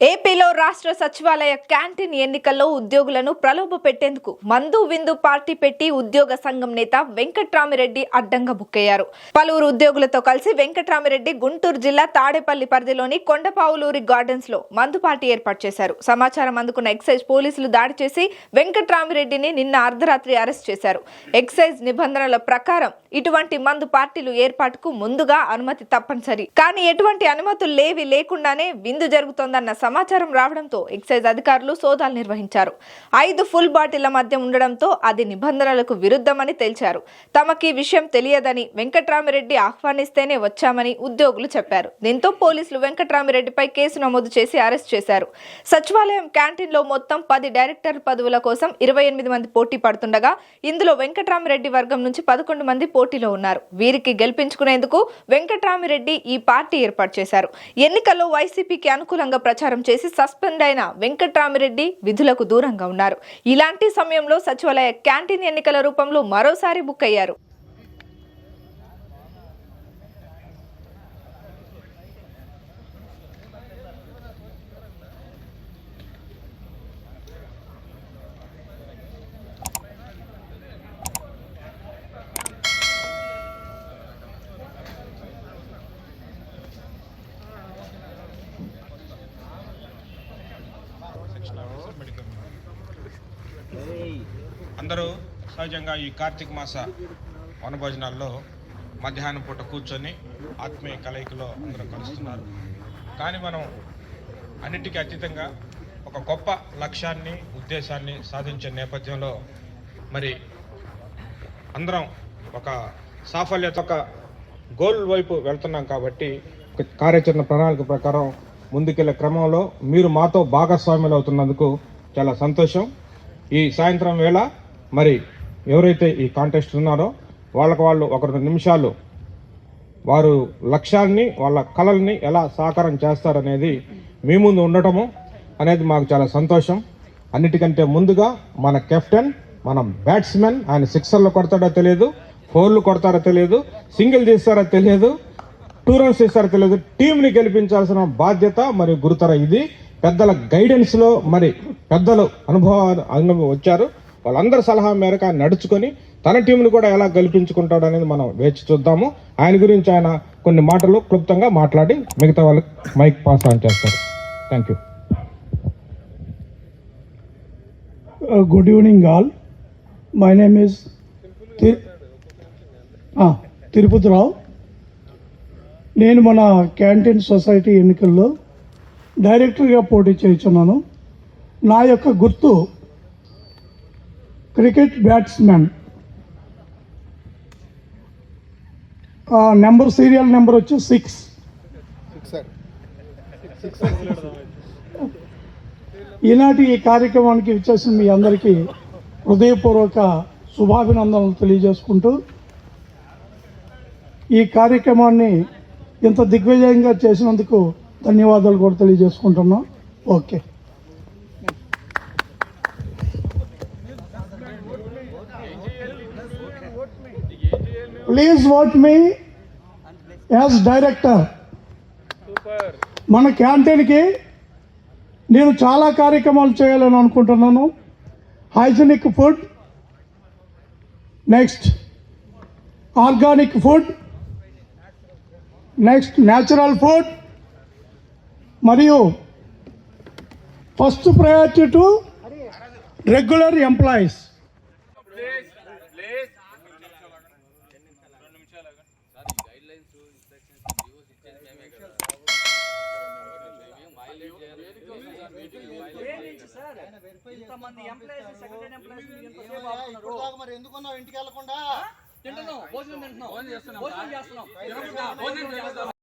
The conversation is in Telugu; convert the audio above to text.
ఏపీలో రాష్ట్ర సచివాలయ క్యాంటీన్ ఎన్నికల్లో ఉద్యోగులను ప్రలోభ పెట్టేందుకు మందు విందు పార్టీ పెట్టి ఉద్యోగ సంఘం నేత వెంకట్రామిరెడ్డి అడ్డంగా బుక్కయ్యారు. పలువురు ఉద్యోగులతో కలిసి వెంకట్రామిరెడ్డి గుంటూరు జిల్లా తాడేపల్లి పరిధిలోని కొండపావులూరి గార్డెన్స్లో మందు పార్టీ ఏర్పాటు చేశారు. సమాచారం అందుకున్న ఎక్సైజ్ పోలీసులు దాడి చేసి వెంకట్రామిరెడ్డిని నిన్న అర్ధరాత్రి అరెస్ట్ చేశారు. ఎక్సైజ్ నిబంధనల ప్రకారం ఇటువంటి మందు పార్టీలు ఏర్పాటుకు ముందుగా అనుమతి తప్పనిసరి. కానీ ఎటువంటి అనుమతులు లేవి లేకుండానే విందు జరుగుతోందన్న సమాచారం రావడంతో ఎక్సైజ్ అధికారులు సోదాలు నిర్వహించారు. ఐదు ఫుల్ బాటిళ్ళ మధ్య ఉండడంతో అది నిబంధనలకు విరుద్ధమని తేల్చారు. తమకి విషయం తెలియదని వెంకట్రామిరెడ్డి ఆహ్వానిస్తేనే వచ్చామని ఉద్యోగులు చెప్పారు. దీంతో పోలీసులు వెంకట్రామిరెడ్డిపై కేసు నమోదు చేసి అరెస్ట్ చేశారు. సచివాలయం క్యాంటీన్లో మొత్తం పది డైరెక్టర్ పదవుల కోసం ఇరవై ఎనిమిది మంది పోటీ పడుతుండగా ఇందులో వెంకట్రామిరెడ్డి వర్గం నుంచి పదకొండు మంది పోటీలో ఉన్నారు. వీరికి గెలిపించుకునేందుకు వెంకట్రామిరెడ్డి ఈ పార్టీ ఏర్పాటు చేశారు. ఎన్నికల్లో వైసీపీకి అనుకూలంగా ప్రచారం చేసి సస్పెండ్ అయిన వెంకట్రామిరెడ్డి విధులకు దూరంగా ఉన్నారు. ఇలాంటి సమయంలో సచివాలయ క్యాంటీన్ ఎన్నికల రూపంలో మరోసారి బుక్ అయ్యారు. అందరూ సహజంగా ఈ కార్తీక మాస వనభోజనాల్లో మధ్యాహ్నం పూట కూర్చొని ఆత్మీయ కలయికలో అందరూ కలుస్తున్నారు. కానీ మనం అన్నిటికీ అతీతంగా ఒక గొప్ప లక్ష్యాన్ని ఉద్దేశాన్ని సాధించే నేపథ్యంలో మరి అందరం ఒక సాఫల్యత ఒక గోల్ వైపు వెళ్తున్నాం కాబట్టి కార్యాచరణ ప్రణాళిక ప్రకారం ముందుకెళ్ళే క్రమంలో మీరు మాతో భాగస్వాములు అవుతున్నందుకు చాలా సంతోషం. ఈ సాయంత్రం వేళ మరి ఎవరైతే ఈ కాంటెస్ట్ ఉన్నారో వాళ్ళకు వాళ్ళు ఒక రెండు నిమిషాలు వారు లక్ష్యాన్ని వాళ్ళ కళల్ని ఎలా సాకారం చేస్తారనేది మీ ముందు ఉండటము అనేది మాకు చాలా సంతోషం. అన్నిటికంటే ముందుగా మన కెప్టెన్ మన బ్యాట్స్మెన్ ఆయన సిక్సర్లు కొడతాడో తెలియదు ఫోర్లు కొడతారో తెలియదు సింగిల్ చేస్తారో తెలియదు టూ రన్స్ తీస్తారో తెలియదు టీంని గెలిపించాల్సిన బాధ్యత మరి గురుతర ఇది. పెద్దల గైడెన్స్లో మరి పెద్దలు అనుభవాలు అనుభవం వచ్చారు. వాళ్ళందరి సలహా మేరకు ఆయన నడుచుకొని తన టీంని కూడా ఎలా గెలిపించుకుంటాడు అనేది మనం వేచి చూద్దాము. ఆయన గురించి ఆయన కొన్ని మాటలు క్లుప్తంగా మాట్లాడి మిగతా వాళ్ళకి మైక్ పాస్ ఆన్ చేస్తారు. Thank you good evening all my name is Tirupathirao Tirupathi Rao నేను మన క్యాంటీన్ సొసైటీ ఎన్నికల్లో డైరెక్టర్గా పోటీ చేస్తున్నాను నా యొక్క గుర్తు cricket batsmen number serial number వచ్చి సిక్స్. ఈనాటి ఈ కార్యక్రమానికి ఇచ్చేసిన మీ అందరికీ హృదయపూర్వక శుభాభినందనలు తెలియజేసుకుంటూ ఈ కార్యక్రమాన్ని ఇంత దిగ్విజయంగా చేసినందుకు ధన్యవాదాలు కూడా తెలియజేసుకుంటున్నాం. Okay. Please vote me as director మన క్యాంటీన్కి నేను చాలా కార్యక్రమాలు చేయాలని అనుకుంటున్నాను. Hygienic food next organic food next natural food మరియు first priority to regular employees ఎందుకున్నావు ఇంటికి వెళ్ళకుండా తింటున్నాం భోజనం తింటున్నాం భోజనం చేస్తున్నాం భోజనం చేస్తున్నాం